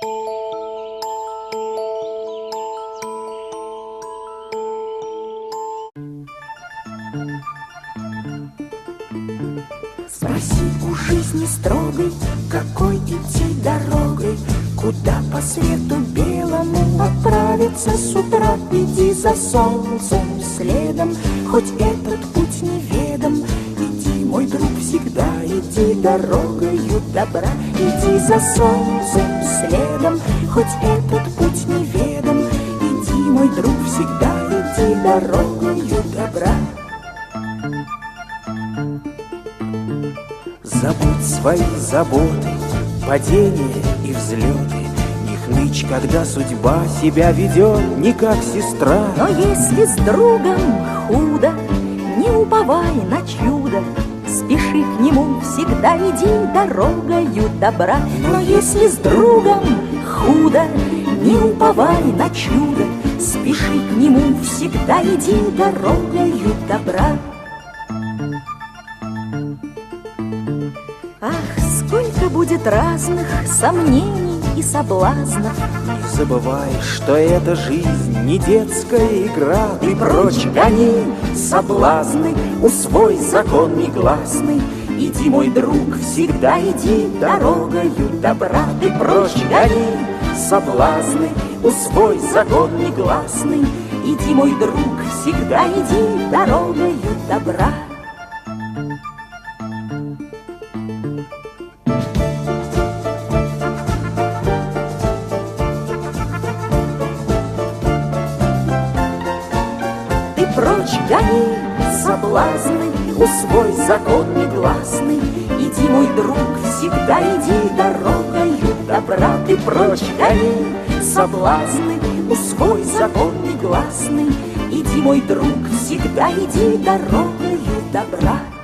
Спроси у жизни строгой, какой идти дорогой, Куда по свету белому отправиться с утра, Иди за солнцем следом, хоть этот иди дорогою добра, Иди за солнцем следом, хоть этот путь неведом, Иди, мой друг, всегда иди дорогою добра. Забудь свои заботы, падения и взлеты. Не хнычь, когда судьба себя ведет не как сестра. Но если с другом худо, не уповай на всегда иди дорогою добра. Но если с другом худо, не уповай на чудо, Спеши к нему, всегда иди дорогою добра. Ах, сколько будет разных сомнений и соблазнов, Не забывай, что эта жизнь не детская игра Ты прочь гони соблазны, усвой закон негласный Иди, мой друг, всегда иди дорогою добра. Ты прочь гони соблазны, усвой закон негласный. Иди, мой друг, всегда иди дорогою добра. Ты прочь гони соблазны, усвой закон негласный. Иди, мой друг, всегда иди дорогою добра. Ты прочь гони соблазны, усвой закон негласный. Иди, мой друг, всегда иди дорогою добра.